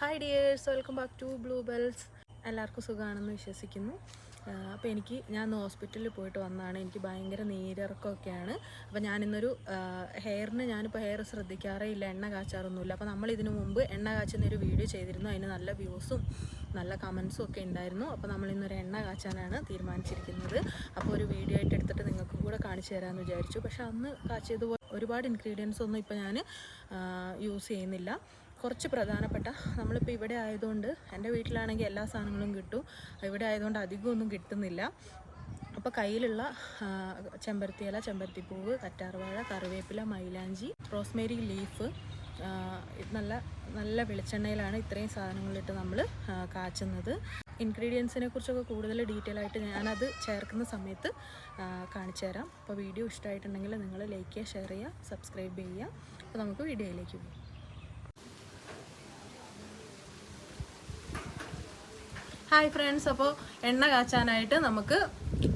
Hi dears welcome back to blue bells എല്ലാവർക്കും സുഖമാണെന്ന് വിശ്വസിക്കുന്നു. അപ്പോൾ എനിക്ക് ഞാൻ ഹോസ്പിറ്റലിൽ പോയിട്ട് വന്നതാണ്. എനിക്ക് ഭയങ്കര നീരിറക്കമൊക്കെയാണ്. അപ്പോൾ ഞാനിന്നൊരു ഹെയറിന് ഞാനിപ്പോൾ ഹെയർ ശ്രദ്ധിക്കാറേ ഇല്ല. എണ്ണ കാച്ചാറൊന്നുമില്ല. അപ്പോൾ നമ്മൾ ഇതിനു മുമ്പ് എണ്ണ കാച്ചുന്ന ഒരു വീഡിയോ ചെയ്തിരുന്നു. അതിന് നല്ല വ്യൂസും നല്ല കമൻസും ഒക്കെ ഉണ്ടായിരുന്നു. അപ്പോൾ നമ്മൾ ഇന്നൊരു എണ്ണ കാച്ചാനാണ് തീരുമാനിച്ചിരിക്കുന്നത്. അപ്പോൾ ഒരു വീഡിയോ ആയിട്ട് എടുത്തിട്ട് നിങ്ങൾക്ക് കൂടെ കാണിച്ചു തരാമെന്ന് വിചാരിച്ചു. പക്ഷേ അന്ന് കാച്ചിയതുപോലെ ഒരുപാട് ഇൻഗ്രീഡിയൻസ് ഒന്നും ഇപ്പോൾ ഞാൻ യൂസ് ചെയ്യുന്നില്ല. കുറച്ച് പ്രധാനപ്പെട്ട നമ്മളിപ്പോൾ ഇവിടെ ആയതുകൊണ്ട് എന്റെ വീട്ടിലാണെങ്കിൽ എല്ലാ സാധനങ്ങളും കിട്ടും. ഇവിടെ ആയതുകൊണ്ട് അധികമൊന്നും കിട്ടുന്നില്ല. അപ്പോൾ കയ്യിലുള്ള ചെമ്പരത്തിയില ചെമ്പരത്തിപ്പൂവ് കറ്റാർവാഴ കറിവേപ്പില മൈലാഞ്ചി റോസ്മേരി ലീഫ് നല്ല നല്ല വെളിച്ചെണ്ണയിലാണ് ഇത്രയും സാധനങ്ങളിട്ട് നമ്മൾ കാച്ചുന്നത്. ഇൻഗ്രീഡിയൻസിനെ കുറിച്ചൊക്കെ കൂടുതൽ ഡീറ്റെയിൽ ആയിട്ട് ഞാനത് ചേർക്കുന്ന സമയത്ത് കാണിച്ചു തരാം. അപ്പോൾ വീഡിയോ ഇഷ്ടമായിട്ടുണ്ടെങ്കിൽ നിങ്ങൾ ലൈക്ക് ചെയ്യുക ഷെയർ ചെയ്യുക സബ്സ്ക്രൈബ് ചെയ്യുക. അപ്പോൾ നമുക്ക് വീഡിയോയിലേക്ക് പോകാം. ഹായ് ഫ്രണ്ട്സ് അപ്പോൾ എണ്ണ കാച്ചാനായിട്ട് നമുക്ക്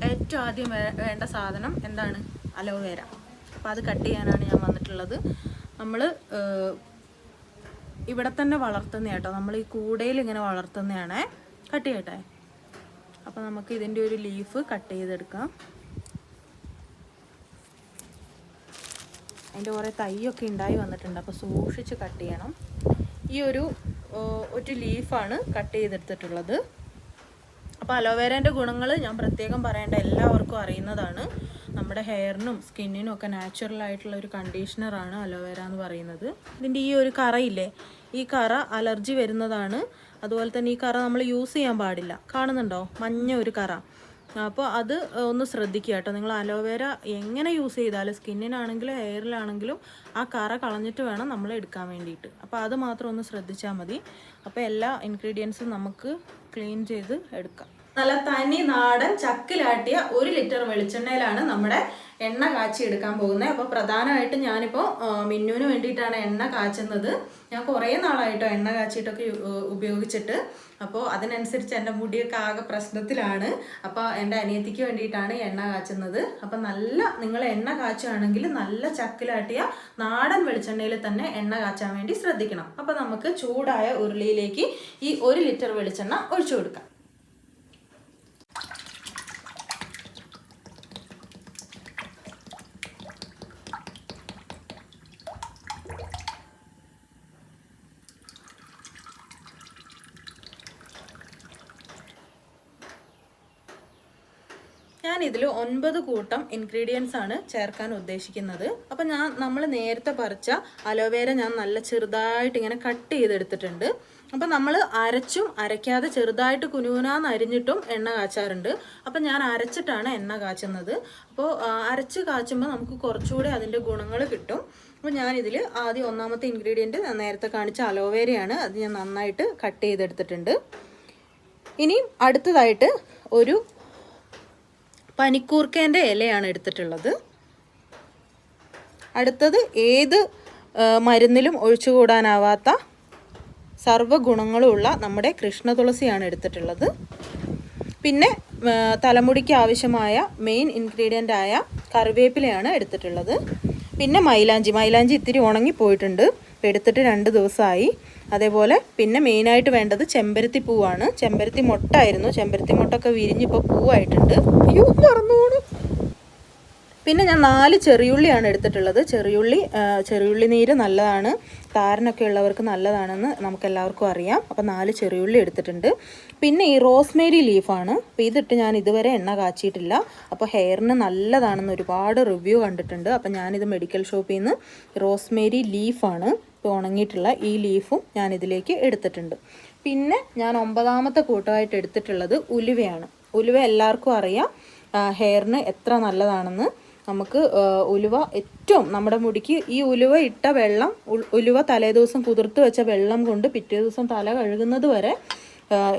ഏറ്റവും ആദ്യം വേണ്ട സാധനം എന്താണ്? അലോവേര. അപ്പോൾ അത് കട്ട് ചെയ്യാനാണ് ഞാൻ വന്നിട്ടുള്ളത്. നമ്മൾ ഇവിടെ തന്നെ വളർത്തുന്ന കേട്ടോ നമ്മൾ ഈ കൂടയിൽ ഇങ്ങനെ വളർത്തുന്നതാണേ കട്ട് ചെയ്യട്ടെ? അപ്പോൾ നമുക്ക് ഇതിന്റെ ഒരു ലീഫ് കട്ട് ചെയ്തെടുക്കാം. അതിന്റെ കുറേ തൈയൊക്കെ ഉണ്ടായി വന്നിട്ടുണ്ട്. അപ്പോൾ സൂക്ഷിച്ച് കട്ട് ചെയ്യണം. ഈ ഒരു ഒരു ലീഫാണ് കട്ട് ചെയ്തെടുത്തിട്ടുള്ളത്. അപ്പോൾ അലോവേരേന്റെ ഗുണങ്ങൾ ഞാൻ പ്രത്യേകം പറയേണ്ട എല്ലാവർക്കും അറിയുന്നതാണ്. നമ്മുടെ ഹെയറിനും സ്കിന്നിനും ഒക്കെ നാച്ചുറൽ ആയിട്ടുള്ള ഒരു കണ്ടീഷണറാണ് അലോവേര എന്ന് പറയുന്നത്. ഇതിന്റെ ഈ ഒരു കറയില്ലേ ഈ കറ അലർജി വരുന്നതാണ്. അതുപോലെ തന്നെ ഈ കറ നമ്മൾ യൂസ് ചെയ്യാൻ പാടില്ല. കാണുന്നുണ്ടോ? മഞ്ഞ ഒരു കറ. അപ്പോൾ അത് ഒന്ന് ശ്രദ്ധിക്കുക കേട്ടോ. നിങ്ങൾ അലോവേര എങ്ങനെ യൂസ് ചെയ്താലും സ്കിന്നിനാണെങ്കിലും ഹെയറിലാണെങ്കിലും ആ കറ കളഞ്ഞിട്ട് വേണം നമ്മൾ എടുക്കാൻ വേണ്ടിയിട്ട്. അപ്പോൾ അത് മാത്രം ഒന്ന് ശ്രദ്ധിച്ചാൽ മതി. അപ്പോൾ എല്ലാ ഇൻഗ്രീഡിയൻസും നമുക്ക് ക്ലീൻ ചെയ്ത് എടുക്കാം. നല്ല തനി നാടൻ ചക്കിലാട്ടിയ ഒരു ലിറ്റർ വെളിച്ചെണ്ണയിലാണ് നമ്മുടെ എണ്ണ കാച്ചി എടുക്കാൻ പോകുന്നത്. അപ്പോൾ പ്രധാനമായിട്ടും ഞാനിപ്പോൾ മിന്നുവിന് വേണ്ടിയിട്ടാണ് എണ്ണ കാച്ചുന്നത്. ഞാൻ കുറേ നാളായിട്ടോ എണ്ണ കാച്ചിട്ടൊക്കെ ഉപയോഗിച്ചിട്ട്. അപ്പോൾ അതിനനുസരിച്ച് എന്റെ മുടിയൊക്കെ ആകെ പ്രശ്നത്തിലാണ്. അപ്പോൾ എന്റെ അനിയത്തിക്ക് വേണ്ടിയിട്ടാണ് എണ്ണ കാച്ചുന്നത്. അപ്പോൾ നല്ല നിങ്ങൾ എണ്ണ കാച്ചുകയാണെങ്കിൽ നല്ല ചക്കിലാട്ടിയ നാടൻ വെളിച്ചെണ്ണയിൽ തന്നെ എണ്ണ കാച്ചാൻ വേണ്ടി ശ്രദ്ധിക്കണം. അപ്പോൾ നമുക്ക് ചൂടായ ഉരുളിയിലേക്ക് ഈ ഒരു ലിറ്റർ വെളിച്ചെണ്ണ ഒഴിച്ചു കൊടുക്കാം. ഞാൻ ഇതിൽ ഒൻപത് കൂട്ടം ഇൻഗ്രീഡിയൻസ് ആണ് ചേർക്കാൻ ഉദ്ദേശിക്കുന്നത്. അപ്പം ഞാൻ നമ്മൾ നേരത്തെ പറിച്ച അലോവേര ഞാൻ നല്ല ചെറുതായിട്ട് ഇങ്ങനെ കട്ട് ചെയ്തെടുത്തിട്ടുണ്ട്. അപ്പം നമ്മൾ അരച്ചും അരയ്ക്കാതെ ചെറുതായിട്ട് കുനുകുനാന്ന് അരിഞ്ഞിട്ടും എണ്ണ കാച്ചാറുണ്ട്. അപ്പം ഞാൻ അരച്ചിട്ടാണ് എണ്ണ കാച്ചുന്നത്. അപ്പോൾ അരച്ച് കാച്ചുമ്പോൾ നമുക്ക് കുറച്ചുകൂടി അതിന്റെ ഗുണങ്ങൾ കിട്ടും. അപ്പോൾ ഞാനിതിൽ ആദ്യം ഒന്നാമത്തെ ഇൻഗ്രീഡിയന്റ് നേരത്തെ കാണിച്ച അലോവേരയാണ് അത് ഞാൻ നന്നായിട്ട് കട്ട് ചെയ്തെടുത്തിട്ടുണ്ട്. ഇനി അടുത്തതായിട്ട് ഒരു പനിക്കൂർക്കേന്റെ ഇലയാണ് എടുത്തിട്ടുള്ളത്. അടുത്തത് ഏത് മരുന്നിലും ഒഴിച്ചുകൂടാനാവാത്ത സർവ നമ്മുടെ കൃഷ്ണ തുളസിയാണ് എടുത്തിട്ടുള്ളത്. പിന്നെ തലമുടിക്ക് ആവശ്യമായ മെയിൻ ഇൻഗ്രീഡിയന്റായ കറിവേപ്പിലയാണ് എടുത്തിട്ടുള്ളത്. പിന്നെ മൈലാഞ്ചി. മൈലാഞ്ചി ഇത്തിരി ഉണങ്ങിപ്പോയിട്ടുണ്ട്. എടുത്തിട്ട് രണ്ട് ദിവസമായി. അതേപോലെ പിന്നെ മെയിനായിട്ട് വേണ്ടത് ചെമ്പരത്തി പൂവാണ് ചെമ്പരത്തി മൊട്ടായിരുന്നു ചെമ്പരത്തി മുട്ടൊക്കെ വിരിഞ്ഞിപ്പോൾ പൂവായിട്ടുണ്ട്. അയ്യോ പിന്നെ ഞാൻ നാല് ചെറിയുള്ളിയാണ് എടുത്തിട്ടുള്ളത്. ചെറിയുള്ളി ചെറിയുള്ളി നീര് നല്ലതാണ്. താരനൊക്കെ ഉള്ളവർക്ക് നല്ലതാണെന്ന് നമുക്ക് എല്ലാവർക്കും അറിയാം. അപ്പോൾ നാല് ചെറിയുള്ളി എടുത്തിട്ടുണ്ട്. പിന്നെ ഈ റോസ്മേരി ലീഫാണ്. അപ്പോൾ ഇതിട്ട് ഞാൻ ഇതുവരെ എണ്ണ കാച്ചിയിട്ടില്ല. അപ്പോൾ ഹെയറിന് നല്ലതാണെന്ന് ഒരുപാട് റിവ്യൂ കണ്ടിട്ടുണ്ട്. അപ്പോൾ ഞാനിത് മെഡിക്കൽ ഷോപ്പിൽ നിന്ന് റോസ്മേരി ലീഫാണ്. ഇപ്പോൾ ഉണങ്ങിയിട്ടുള്ള ഈ ലീഫും ഞാൻ ഇതിലേക്ക് എടുത്തിട്ടുണ്ട്. പിന്നെ ഞാൻ ഒമ്പതാമത്തെ കൂട്ടമായിട്ട് എടുത്തിട്ടുള്ളത് ഉലുവയാണ്. ഉലുവ എല്ലാവർക്കും അറിയാം. ഹെയറിന് എത്ര നല്ലതാണെന്ന്. നമുക്ക് ഉലുവ ഏറ്റവും നമ്മുടെ മുടിക്ക് ഈ ഉലുവ ഇട്ട വെള്ളം ഉലുവ തലേദിവസം കുതിർത്ത് വെച്ച വെള്ളം കൊണ്ട് പിറ്റേ ദിവസം തല കഴുകുന്നത് വരെ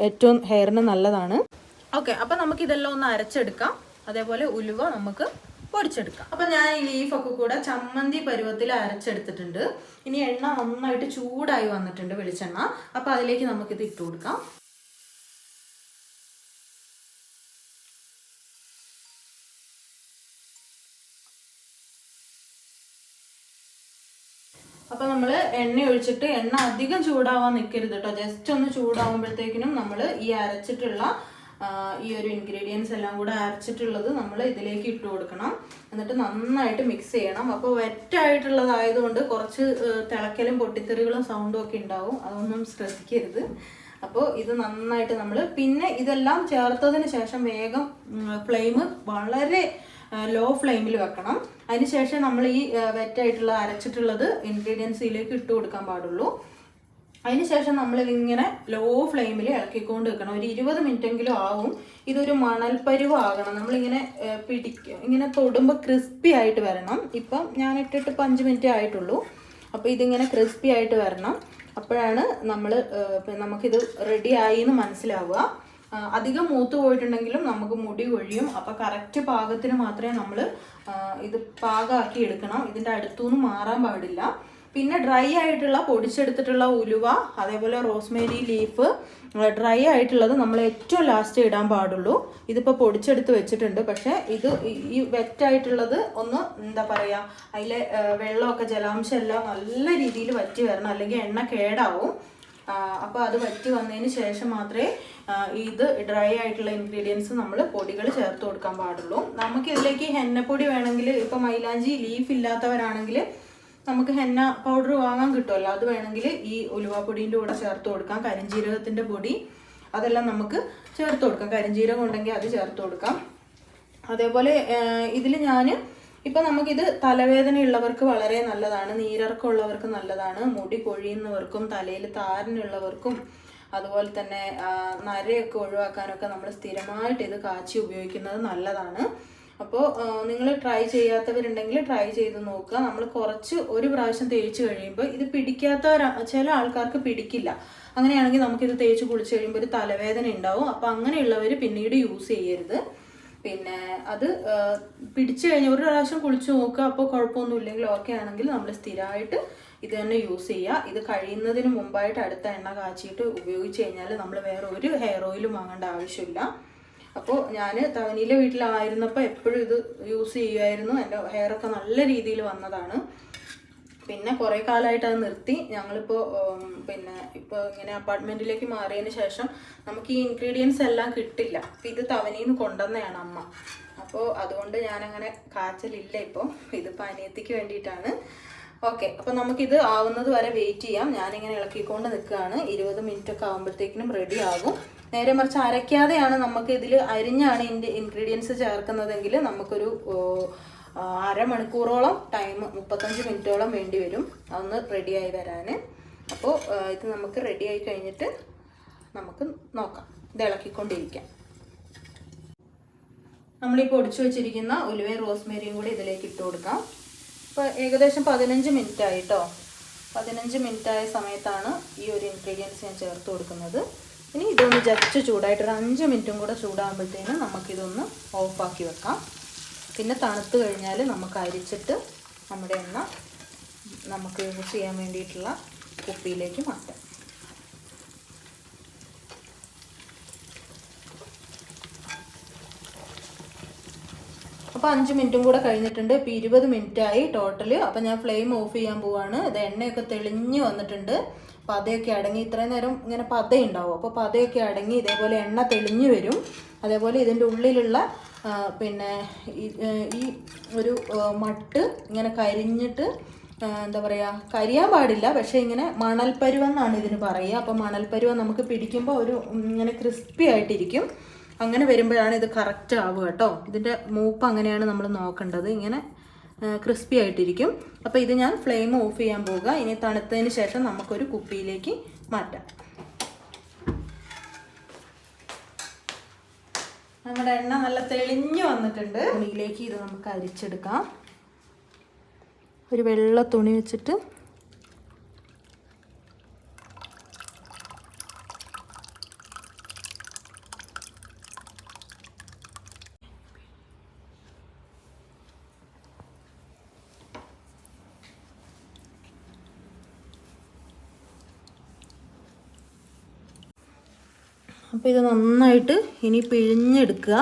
ഏറ്റവും ഹെയറിന് നല്ലതാണ്. ഓക്കെ അപ്പം നമുക്ക് ഇതെല്ലാം ഒന്ന് അരച്ചെടുക്കാം. അതേപോലെ ഉലുവ നമുക്ക് പൊടിച്ചെടുക്കാം. അപ്പം ഞാൻ ഈ ലീഫൊക്കെ കൂടെ ചമ്മന്തി പരുവത്തിൽ അരച്ചെടുത്തിട്ടുണ്ട്. ഇനി എണ്ണ നന്നായിട്ട് ചൂടായി വന്നിട്ടുണ്ട് വെളിച്ചെണ്ണ. അപ്പം അതിലേക്ക് നമുക്കിത് ഇട്ട് കൊടുക്കാം അപ്പം നമ്മൾ എണ്ണ ഒഴിച്ചിട്ട് എണ്ണ അധികം ചൂടാവാൻ നിൽക്കരുത് കേട്ടോ ജസ്റ്റ് ഒന്ന് ചൂടാവുമ്പോഴത്തേക്കിനും നമ്മൾ ഈ അരച്ചിട്ടുള്ള ഈ ഒരു ഇൻഗ്രീഡിയൻസ് എല്ലാം കൂടെ അരച്ചിട്ടുള്ളത് നമ്മൾ ഇതിലേക്ക് ഇട്ട് കൊടുക്കണം. എന്നിട്ട് നന്നായിട്ട് മിക്സ് ചെയ്യണം. അപ്പോൾ വെറ്റായിട്ടുള്ളതായതുകൊണ്ട് കുറച്ച് തിളക്കലും പൊട്ടിത്തെറികളും സൗണ്ടും ഒക്കെ ഉണ്ടാവും. അതൊന്നും ശ്രദ്ധിക്കരുത്. അപ്പോൾ ഇത് നന്നായിട്ട് നമ്മൾ പിന്നെ ഇതെല്ലാം ചേർത്തതിന് ശേഷം വേഗം ഫ്ലെയിം വളരെ ലോ ഫ്ലെയിമിൽ വെക്കണം. അതിനുശേഷം നമ്മൾ ഈ വെറ്റായിട്ടുള്ള അരച്ചിട്ടുള്ളത് ഇൻഗ്രീഡിയൻസിലേക്ക് ഇട്ട് കൊടുക്കാൻ പാടുള്ളൂ. അതിനുശേഷം നമ്മൾ ഇതിങ്ങനെ ലോ ഫ്ലെയിമിൽ ഇളക്കിക്കൊണ്ട് വെക്കണം. ഒരു ഇരുപത് മിനിറ്റെങ്കിലും ആവും. ഇതൊരു മണൽപ്പരുവ് ആകണം നമ്മളിങ്ങനെ പിടിക്കുക പിടിക്ക ഇങ്ങനെ തൊടുമ്പോൾ ക്രിസ്പി ആയിട്ട് വരണം. ഇപ്പം ഞാൻ ഇട്ടിട്ട് ഇപ്പം അഞ്ച് മിനിറ്റ് ആയിട്ടുള്ളൂ. അപ്പോൾ ഇതിങ്ങനെ ക്രിസ്പി ആയിട്ട് വരണം. അപ്പോഴാണ് നമ്മൾ നമുക്കിത് റെഡി ആയി എന്ന് മനസ്സിലാവുക. അധികം മൂത്ത് പോയിട്ടുണ്ടെങ്കിലും നമുക്ക് മുടി കൊഴിയും. അപ്പോൾ കറക്റ്റ് പാകത്തിന് മാത്രമേ നമ്മൾ ഇത് പാകമാക്കി എടുക്കണം. ഇതിന്റെ അടുത്തുനിന്ന് മാറാൻ പാടില്ല. പിന്നെ ഡ്രൈ ആയിട്ടുള്ള പൊടിച്ചെടുത്തിട്ടുള്ള ഉലുവ അതേപോലെ റോസ്മേരി ലീഫ് ഡ്രൈ ആയിട്ടുള്ളത് നമ്മൾ ഏറ്റവും ലാസ്റ്റ് ഇടാൻ പാടുള്ളൂ. ഇതിപ്പോൾ പൊടിച്ചെടുത്ത് വെച്ചിട്ടുണ്ട്. പക്ഷേ ഇത് ഈ- വെറ്റായിട്ടുള്ളത് ഒന്ന് എന്താ പറയുക അതിലെ വെള്ളമൊക്കെ ജലാംശം എല്ലാം നല്ല രീതിയിൽ വറ്റി വരണം. അല്ലെങ്കിൽ എണ്ണ കേടാവും. അപ്പോൾ അത് വറ്റി വന്നതിന് ശേഷം മാത്രമേ ഇത് ഡ്രൈ ആയിട്ടുള്ള ഇൻഗ്രീഡിയൻസ് നമ്മൾ പൊടികൾ ചേർത്ത് കൊടുക്കാൻ പാടുള്ളൂ. നമുക്ക് ഇതിലേക്ക് ഹെന്നപ്പൊടി വേണമെങ്കിൽ ഇപ്പൊ മൈലാഞ്ചി ലീഫ് ഇല്ലാത്തവരാണെങ്കിൽ നമുക്ക് ഹെന്ന പൗഡർ വാങ്ങാൻ കിട്ടുമല്ലോ. അത് വേണമെങ്കിൽ ഈ ഉലുവാപ്പൊടീന്റെ കൂടെ ചേർത്ത് കൊടുക്കാം. കരിഞ്ജീരകത്തിന്റെ പൊടി അതെല്ലാം നമുക്ക് ചേർത്ത് കൊടുക്കാം. കരിഞ്ജീരകം ഉണ്ടെങ്കിൽ അത് ചേർത്ത് കൊടുക്കാം. അതേപോലെ ഇതിൽ ഞാൻ ഇപ്പം നമുക്കിത് തലവേദനയുള്ളവർക്ക് വളരെ നല്ലതാണ് നീരിറക്കമുള്ളവർക്ക് നല്ലതാണ് മുടി കൊഴിയുന്നവർക്കും തലയിൽ താരനുള്ളവർക്കും അതുപോലെ തന്നെ നരയൊക്കെ ഒഴിവാക്കാനൊക്കെ നമ്മൾ സ്ഥിരമായിട്ട് ഇത് കാച്ചി ഉപയോഗിക്കുന്നത് നല്ലതാണ്. അപ്പോൾ നിങ്ങൾ ട്രൈ ചെയ്യാത്തവരുണ്ടെങ്കിൽ ട്രൈ ചെയ്ത് നോക്കുക. നമ്മൾ കുറച്ച് ഒരു പ്രാവശ്യം തേച്ച് കഴിയുമ്പോൾ ഇത് പിടിക്കാത്ത ചില ആൾക്കാർക്ക് പിടിക്കില്ല. അങ്ങനെയാണെങ്കിൽ നമുക്കിത് തേച്ച് കുളിച്ച് കഴിയുമ്പോൾ ഒരു തലവേദന ഉണ്ടാവും. അപ്പോൾ അങ്ങനെയുള്ളവർ പിന്നീട് യൂസ് ചെയ്യരുത്. പിന്നെ അത് പിടിച്ചു കഴിഞ്ഞ ഒരു പ്രാവശ്യം കുളിച്ച് നോക്കുക അപ്പോൾ കുഴപ്പമൊന്നും ഇല്ലെങ്കിൽ ഓക്കെ ആണെങ്കിൽ നമ്മൾ സ്ഥിരമായിട്ട് ഇത് തന്നെ യൂസ് ചെയ്യുക. ഇത് കഴിയുന്നതിന് മുമ്പായിട്ട് അടുത്ത എണ്ണ കാച്ചിയിട്ട് ഉപയോഗിച്ച് കഴിഞ്ഞാൽ നമ്മൾ വേറെ ഒരു ഹെയർ ഓയിലും വാങ്ങേണ്ട ആവശ്യമില്ല. അപ്പോൾ ഞാൻ തവനിയിലെ വീട്ടിലായിരുന്നപ്പോൾ എപ്പോഴും ഇത് യൂസ് ചെയ്യുമായിരുന്നു എന്റെ ഹെയറൊക്കെ നല്ല രീതിയിൽ വന്നതാണ്. പിന്നെ കുറേ കാലമായിട്ട് അത് നിർത്തി. ഞങ്ങളിപ്പോൾ പിന്നെ ഇപ്പോൾ ഇങ്ങനെ അപ്പാർട്ട്മെന്റിലേക്ക് മാറിയതിന് ശേഷം നമുക്ക് ഈ ഇൻഗ്രീഡിയൻസ് എല്ലാം കിട്ടില്ല. ഇത് തവനിയിൽ കൊണ്ടുവന്നതാണ് അമ്മ. അപ്പോൾ അതുകൊണ്ട് ഞാനങ്ങനെ കാച്ചലില്ല ഇപ്പോൾ ഇത് അനിയത്തിക്ക് വേണ്ടിയിട്ടാണ്. ഓക്കെ അപ്പോൾ നമുക്കിത് ആവുന്നത് വരെ വെയിറ്റ് ചെയ്യാം. ഞാനിങ്ങനെ ഇളക്കിക്കൊണ്ട് നിൽക്കുകയാണ്. ഇരുപത് മിനിറ്റ് ഒക്കെ ആകുമ്പോഴത്തേക്കിനും റെഡി ആകും. നേരെ മറിച്ച് അരയ്ക്കാതെയാണ് നമുക്ക് ഇതിൽ അരിഞ്ഞാണ് ഇൻഗ്രീഡിയൻസ് ചേർക്കുന്നതെങ്കിൽ നമുക്കൊരു അരമണിക്കൂറോളം ടൈം മുപ്പത്തഞ്ച് മിനിറ്റോളം വേണ്ടി വരും. അതൊന്ന് റെഡിയായി വരാൻ അപ്പോൾ ഇത് നമുക്ക് റെഡിയായി കഴിഞ്ഞിട്ട് നമുക്ക് നോക്കാം. ഇത് ഇളക്കിക്കൊണ്ടിരിക്കാം. നമ്മളീ പൊടിച്ചു വെച്ചിരിക്കുന്ന ഉലുവയും റോസ്മേരിയും കൂടി ഇതിലേക്ക് ഇട്ട് കൊടുക്കാം. ഇപ്പോൾ ഏകദേശം പതിനഞ്ച് മിനിറ്റ് ആയിട്ടോ പതിനഞ്ച് മിനിറ്റ് ആയ സമയത്താണ് ഈ ഒരു ഇൻഗ്രീഡിയൻസ് ഞാൻ ചേർത്ത് കൊടുക്കുന്നത്. ഇനി ഇതൊന്ന് ജസ്റ്റ് ചൂടായിട്ട് ഒരു അഞ്ച് മിനിറ്റും കൂടെ ചൂടാകുമ്പോഴത്തേനും നമുക്കിതൊന്ന് ഓഫാക്കി വെക്കാം. പിന്നെ തണുത്ത് കഴിഞ്ഞാൽ നമുക്ക് അരിച്ചിട്ട് നമ്മുടെ എണ്ണ നമുക്ക് യൂസ് ചെയ്യാൻ വേണ്ടിയിട്ടുള്ള കുപ്പിയിലേക്ക് മാറ്റാം. അപ്പോൾ അഞ്ച് മിനിറ്റും കൂടെ കഴിഞ്ഞിട്ടുണ്ട്. ഇപ്പോൾ ഇരുപത് മിനിറ്റായി ടോട്ടൽ അപ്പോൾ ഞാൻ ഫ്ലെയിം ഓഫ് ചെയ്യാൻ പോവാണ്. ഇത് എണ്ണയൊക്കെ തെളിഞ്ഞ് വന്നിട്ടുണ്ട്. പതയൊക്കെ അടങ്ങി ഇത്രയും നേരം ഇങ്ങനെ പതയുണ്ടാവും. അപ്പോൾ പതയൊക്കെ അടങ്ങി ഇതേപോലെ എണ്ണ തെളിഞ്ഞ് വരും. അതേപോലെ ഇതിന്റെ ഉള്ളിലുള്ള പിന്നെ ഈ- ഒരു മട്ട് ഇങ്ങനെ കരിഞ്ഞിട്ട് എന്താ പറയുക കരിയാൻ പാടില്ല പക്ഷേ ഇങ്ങനെ മണൽപ്പരുവെന്നാണ് ഇതിന് പറയുക. അപ്പോൾ മണൽപ്പരുവ നമുക്ക് പിടിക്കുമ്പോൾ ഒരു ഇങ്ങനെ ക്രിസ്പി ആയിട്ടിരിക്കും. അങ്ങനെ വരുമ്പോഴാണ് ഇത് കറക്റ്റ് ആവുക കേട്ടോ. ഇതിന്റെ മൂപ്പ് അങ്ങനെയാണ് നമ്മൾ നോക്കേണ്ടത്. ഇങ്ങനെ ക്രിസ്പി ആയിട്ടിരിക്കും. അപ്പോൾ ഇത് ഞാൻ ഫ്ലെയിം ഓഫ് ചെയ്യാൻ പോവുക. ഇനി തണുത്തതിന് ശേഷം നമുക്കൊരു കുപ്പിയിലേക്ക് മാറ്റാം. നമ്മുടെ എണ്ണ നല്ല തെളിഞ്ഞു വന്നിട്ടുണ്ട്. തുണിയിലേക്ക് ഇത് നമുക്ക് അരിച്ചെടുക്കാം. ഒരു വെള്ള തുണി വെച്ചിട്ട് അപ്പോൾ ഇത് നന്നായിട്ട് ഇനി പിഴിഞ്ഞെടുക്കുക.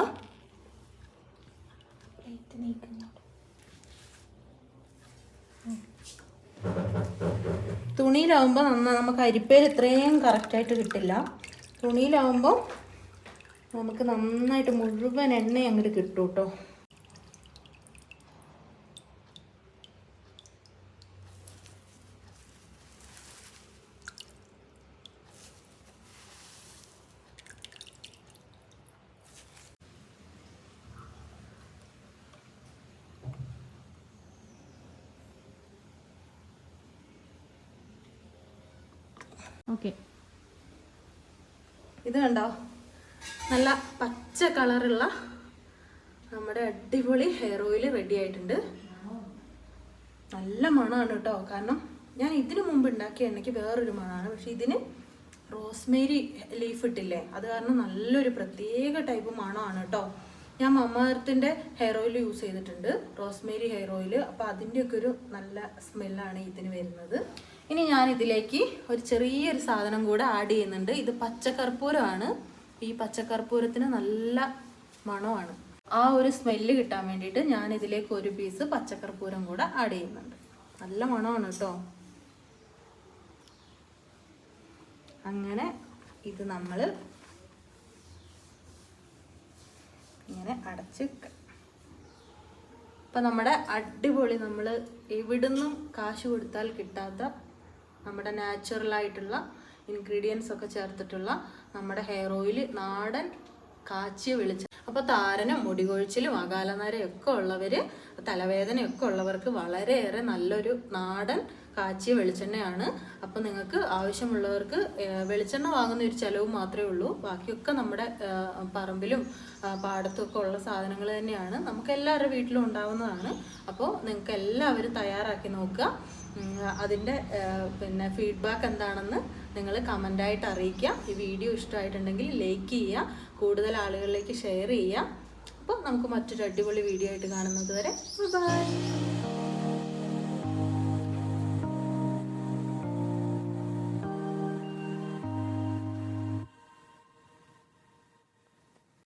തുണിയിലാവുമ്പോൾ നന്നാ നമുക്ക് അരിപ്പേൽ ഇത്രയും കറക്റ്റായിട്ട് കിട്ടില്ല. തുണിയിലാവുമ്പോൾ നമുക്ക് നന്നായിട്ട് മുഴുവൻ എണ്ണ അങ്ങോട്ട് കിട്ടും കേട്ടോ ഓക്കെ. ഇത് കണ്ടോ? നല്ല പച്ച കളറുള്ള നമ്മുടെ അടിപൊളി ഹെയർ ഓയിൽ റെഡി ആയിട്ടുണ്ട്. നല്ല മണമാണ് കേട്ടോ. കാരണം ഞാൻ ഇതിനു മുമ്പ് ഉണ്ടാക്കിയ എണ്ണയ്ക്ക് വേറൊരു മണമാണ്. പക്ഷെ ഇതിന് റോസ്മേരി ലീഫ് ഇട്ടില്ലേ? അത് കാരണം നല്ലൊരു പ്രത്യേക ടൈപ്പ് മണമാണ് കേട്ടോ. ഞാൻ മമ്മർത്തിന്റെ ഹെയർ ഓയിൽ യൂസ് ചെയ്തിട്ടുണ്ട്. റോസ്മേരി ഹെയർ ഓയിൽ അപ്പോൾ അതിന്റെയൊക്കെ ഒരു നല്ല സ്മെല്ലാണ് ഇതിന് വരുന്നത്. ഇനി ഞാൻ ഇതിലേക്ക് ഒരു ചെറിയൊരു സാധനം കൂടെ ആഡ് ചെയ്യുന്നുണ്ട്. ഇത് പച്ചക്കർപ്പൂരമാണ് ഈ പച്ചക്കർപ്പൂരത്തിന് നല്ല മണമാണ്. ആ ഒരു സ്മെല്ല് കിട്ടാൻ വേണ്ടിയിട്ട് ഞാൻ ഇതിലേക്ക് ഒരു പീസ് പച്ചക്കർപ്പൂരം കൂടെ ആഡ് ചെയ്യുന്നുണ്ട്. നല്ല മണമാണ് കേട്ടോ. അങ്ങനെ ഇത് നമ്മൾ ഇങ്ങനെ അടച്ച് വെക്കാം. നമ്മുടെ അടിപൊളി നമ്മൾ എവിടുന്നും കാശ് കൊടുത്താൽ കിട്ടാത്ത നമ്മുടെ നാച്ചുറൽ ആയിട്ടുള്ള ഇൻഗ്രീഡിയൻസ് ഒക്കെ ചേർത്തിട്ടുള്ള നമ്മുടെ ഹെയർ ഓയിൽ നാടൻ കാച്ചിയ വെളിച്ചം അപ്പോൾ താരനും മുടികൊഴിച്ചിലും കൊഴിച്ചിലും ഒക്കെ ഉള്ളവർ തലവേദനയൊക്കെ ഉള്ളവർക്ക് വളരെയേറെ നല്ലൊരു നാടൻ കാച്ചിയ വെളിച്ചെണ്ണയാണ്. അപ്പോൾ നിങ്ങൾക്ക് ആവശ്യമുള്ളവർക്ക് വെളിച്ചെണ്ണ വാങ്ങുന്ന ഒരു ചിലവ് മാത്രമേ ഉള്ളൂ. ബാക്കിയൊക്കെ നമ്മുടെ പറമ്പിലും പാടത്തും ഒക്കെ ഉള്ള സാധനങ്ങൾ തന്നെയാണ്. നമുക്ക് എല്ലാവരുടെ വീട്ടിലും ഉണ്ടാവുന്നതാണ്. അപ്പോൾ നിങ്ങൾക്ക് എല്ലാവരും തയ്യാറാക്കി നോക്കുക. അതിന്റെ പിന്നെ ഫീഡ്ബാക്ക് എന്താണെന്ന് നിങ്ങൾ കമന്റായിട്ട് അറിയിക്കുക. ഈ വീഡിയോ ഇഷ്ടമായിട്ടുണ്ടെങ്കിൽ ലൈക്ക് ചെയ്യുക. കൂടുതൽ ആളുകളിലേക്ക് ഷെയർ ചെയ്യുക. അപ്പോൾ നമുക്ക് മറ്റൊരു അടിപൊളി വീഡിയോ ആയിട്ട് കാണുന്നത് വരെ. ബൈ